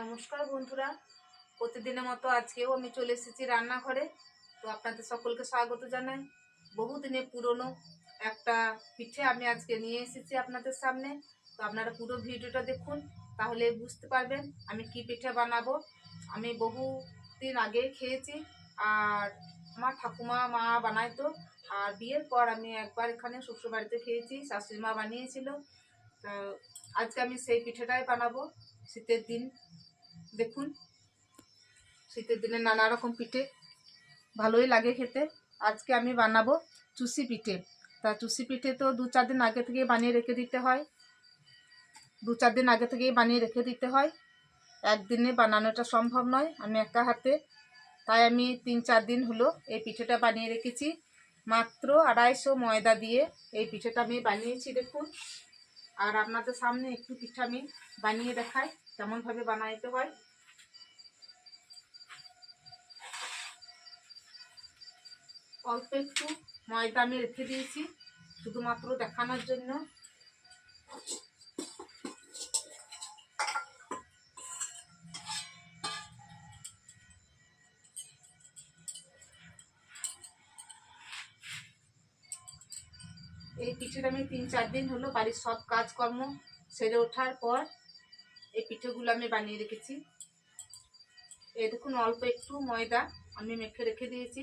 নমস্কার বন্ধুরা। প্রতিদিনের মতো আজকেও আমি চলে এসেছি রান্নাঘরে। তো আপনাদের সকলকে স্বাগত জানাই। বহুদিনের পুরনো একটা পিঠে আমি আজকে নিয়ে এসেছি আপনাদের সামনে। তো আপনারা পুরো ভিডিওটা দেখুন, তাহলে বুঝতে পারবেন আমি কি পিঠে বানাবো। আমি বহু দিন আগে খেয়েছি, আর আমার ঠাকুমা, মা বানাইতো আর বিয়ের পর আমি একবার এখানে শ্বশুরবাড়িতে খেয়েছি, শাশুড়ি মা বানিয়েছিল। তো আজকে আমি সেই পিঠেটাই বানাবো, শীতের দিন। দেখুন, শীতের দিনে নানা রকম পিঠে। ভালোই লাগে খেতে। আজকে আমি বানাবো চুষি পিঠে। তা চুষি পিঠে তো দু চার দিন আগে থেকেই বানিয়ে রেখে দিতে হয়। দু চার দিন আগে থেকেই বানিয়ে রেখে দিতে হয়। একদিনে বানানোটা সম্ভব নয়, আমি একা হাতে। তাই আমি তিন চার দিন হলো এই পিঠেটা বানিয়ে রেখেছি। মাত্র আড়াইশো ময়দা দিয়ে এই পিঠেটা আমি বানিয়েছি, দেখুন। আর আপনাদের সামনে একটু পিঠা আমি বানিয়ে দেখাই, কেমনভাবে বানাইতে হয়। অল্প একটু ময়দা আমি রেখে দিয়েছি, শুধুমাত্র দেখানোর জন্য। এই পিঠেটা আমি তিন চার দিন হলো বাড়ির সব কাজকর্ম সেরে ওঠার পর এই পিঠেগুলো আমি বানিয়ে রেখেছি। এই দেখুন, অল্প একটু ময়দা আমি মেখে রেখে দিয়েছি।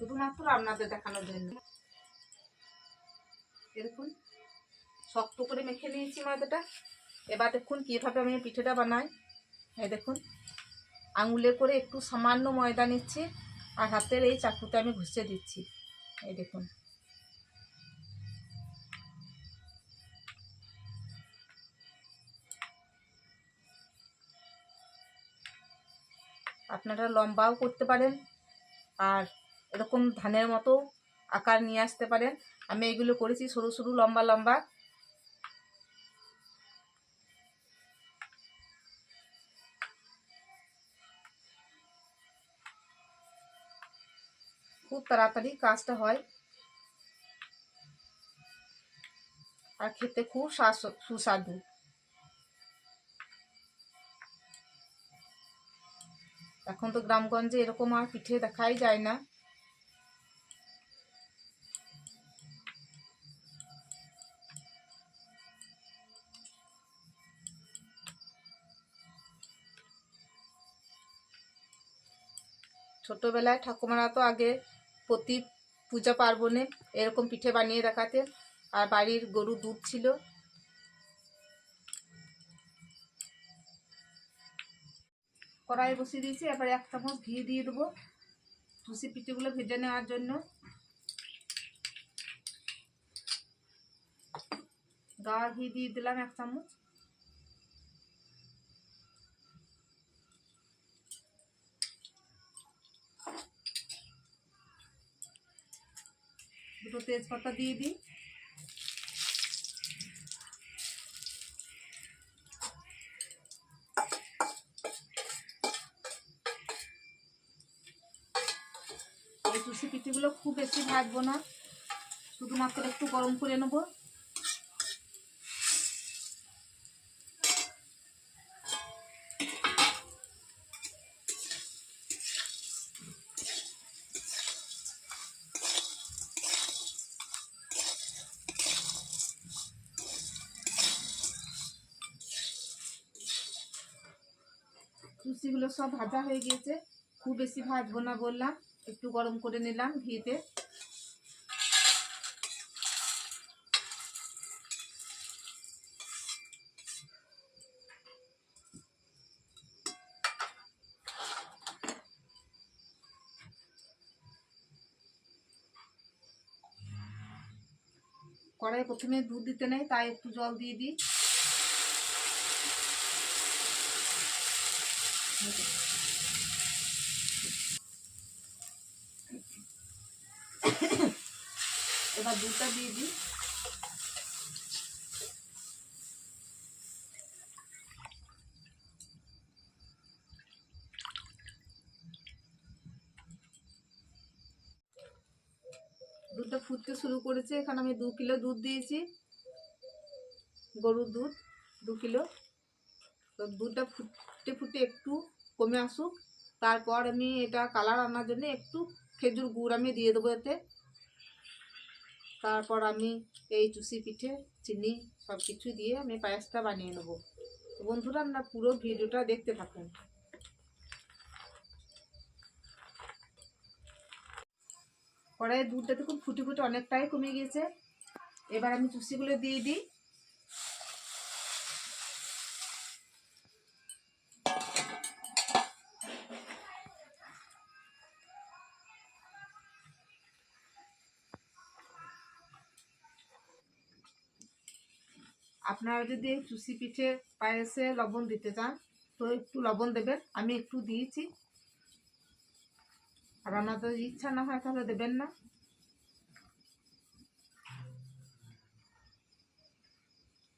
শুধুমাত্র আপনাদের দেখানোর জন্য। দেখুন, শক্ত করে মেখে নিয়েছি ময়দাটা। এবার দেখুন কীভাবে আমি পিঠেটা বানাই। এই দেখুন, আঙুলে করে একটু সামান্য ময়দা নিচ্ছি আর হাতের এই চাকুতে আমি ঘুষে দিচ্ছি। এই দেখুন। আপনারা লম্বাও করতে পারেন আর এরকম ধানের মতো আকার নিয়ে আসতে পারেন। আমি এগুলো করেছি সরু সরু, লম্বা লম্বা। খুব তাড়াতাড়ি কাজটা হয়। আর খেতে খুব সুস্বাদু। এখন তো গ্রামগঞ্জে এরকম আর পিঠে দেখাই যায় না। ছোটবেলায় ঠাকুমারা তো আগে প্রতি পূজা পার্বণে এরকম পিঠে বানিয়ে দেখাতেন আর বাড়ির গরু দুধ ছিল। কড়াই বসিয়ে দিয়েছি, এবার এক চামচ ঘি দিয়ে দেবো টুসি পিঠেগুলো ভেজে নেওয়ার জন্য। গা ঘি দিয়ে দিলাম এক চামচ। দুটো তেজপাতা দিয়ে দিই। এই টুসি খুব বেশি ভাজবো না, শুধুমাত্র একটু গরম করে নেব। লুচিগুলো সব ভাজা হয়ে গিয়েছে। খুব বেশি ভাজবো না বললাম, একটু গরম করে নিলাম ঘিতে। কড়াই প্রথমে দুধ দিতে নেই, তাই একটু জল দিয়ে দিই। এবার দুধটা দিয়ে দিই। দুধটা ফুটতে শুরু করেছে। এখানে আমি দু কিলো দুধ দিয়েছি। গরুর দুধ দু কিলো। তো দুধটা ফুটে ফুটে একটু কমে আসুক। তারপর আমি এটা কালার আনার জন্য একটু খেজুর গুড় আমি দিয়ে দেবো এতে। তারপর আমি এই চুষি পিঠে, চিনি সব কিছু দিয়ে আমি পায়েসটা বানিয়ে নেব। বন্ধুরা, আপনার পুরো ভিডিওটা দেখতে থাকুন। কড়াইয়ের দুধটা দেখুন, ফুটে ফুটে অনেকটাই কমে গিয়েছে। এবার আমি চুষিগুলো দিয়ে দিই। আপনারা যদি চুষি পিঠে পায়েসে লবণ দিতে চান, তো একটু লবণ দেবেন। আমি একটু দিয়েছি। আর আপনাদের ইচ্ছা না হয় তাহলে দেবেন না।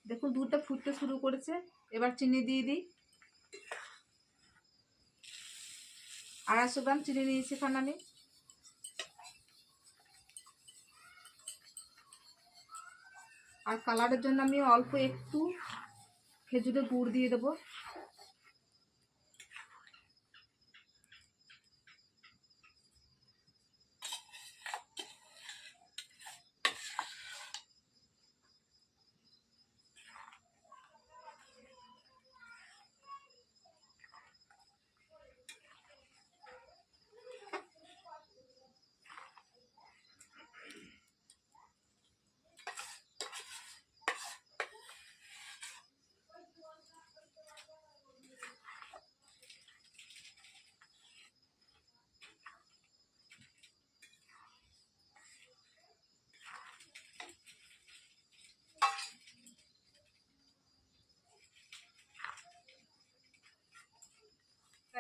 দেখুন, দুধটা ফুটতে শুরু করেছে। এবার চিনি দিয়ে দিই। আড়াইশো গ্রাম চিনি নিয়েছি এখানে আমি। আর কালারের জন্য আমি অল্প একটু খেজুরের গুড় দিয়ে দেবো।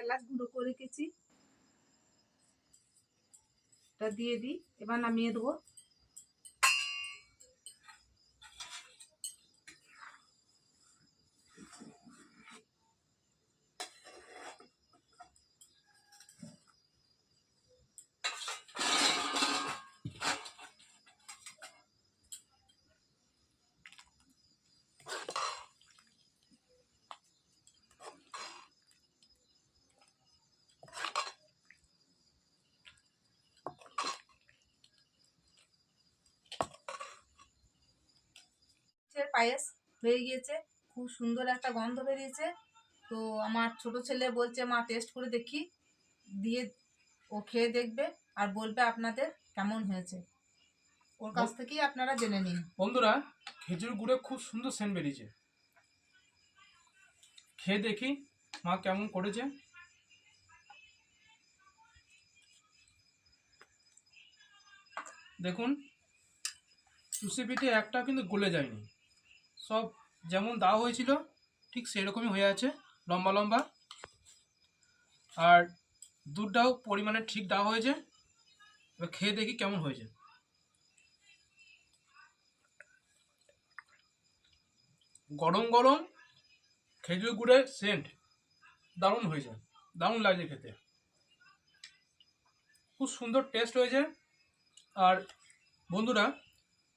এলাচ গুঁড়ো করে রেখেছি। এটা দিয়ে দিই। এবার নামিয়ে দেবো। পায়েস হয়ে গিয়েছে। খুব সুন্দর একটা গন্ধ বেরিয়েছে। তো আমার ছোট ছেলে বলছে মা টেস্ট করে দেখি। দিয়ে ও খেয়ে দেখবে আর বলবে আপনাদের কেমন হয়েছে। ওর কাছ থেকেই আপনারা জেনে নিন। বন্ধুরা খেজুর গুড়ে খুব সুন্দর সেন্ট বেরিয়েছে। খেয়ে দেখি মা কেমন করেছে। দেখুন চুষি পিঠে একটা কিন্তু গলে যায়নি। সব যেমন দেওয়া হয়েছিল, ঠিক সেরকমই হয়ে আছে, লম্বা লম্বা। আর দুধটাও পরিমাণে ঠিক দেওয়া হয়েছে। এবার খেয়ে দেখি কেমন হয়েছে। গরম গরম খেজুর গুড়ের সেন্ট দারুণ হয়েছে, দারুণ লাগছে খেতে। খুব সুন্দর টেস্ট হয়েছে। আর বন্ধুরা,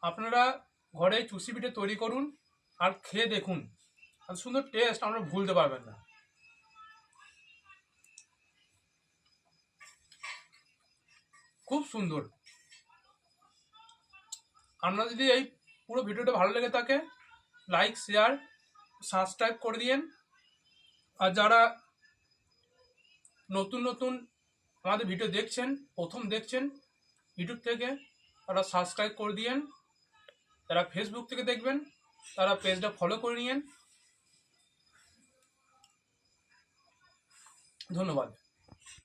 আপনারা ঘরে চুষি পিঠে তৈরি করুন আর খেয়ে দেখুন। আর সুন্দর টেস্ট আপনারা ভুলতে পারবেন না। খুব সুন্দর। আপনারা যদি এই পুরো ভিডিওটা ভালো লেগে থাকে লাইক শেয়ার সাবস্ক্রাইব করে দিয়েন। আর যারা নতুন নতুন আমাদের ভিডিও দেখছেন, প্রথম দেখছেন ইউটিউব থেকে তারা সাবস্ক্রাইব করে দিয়েন। যারা ফেসবুক থেকে দেখবেন তারা পেজটা ফলো করে নিয়েন ধন্যবাদ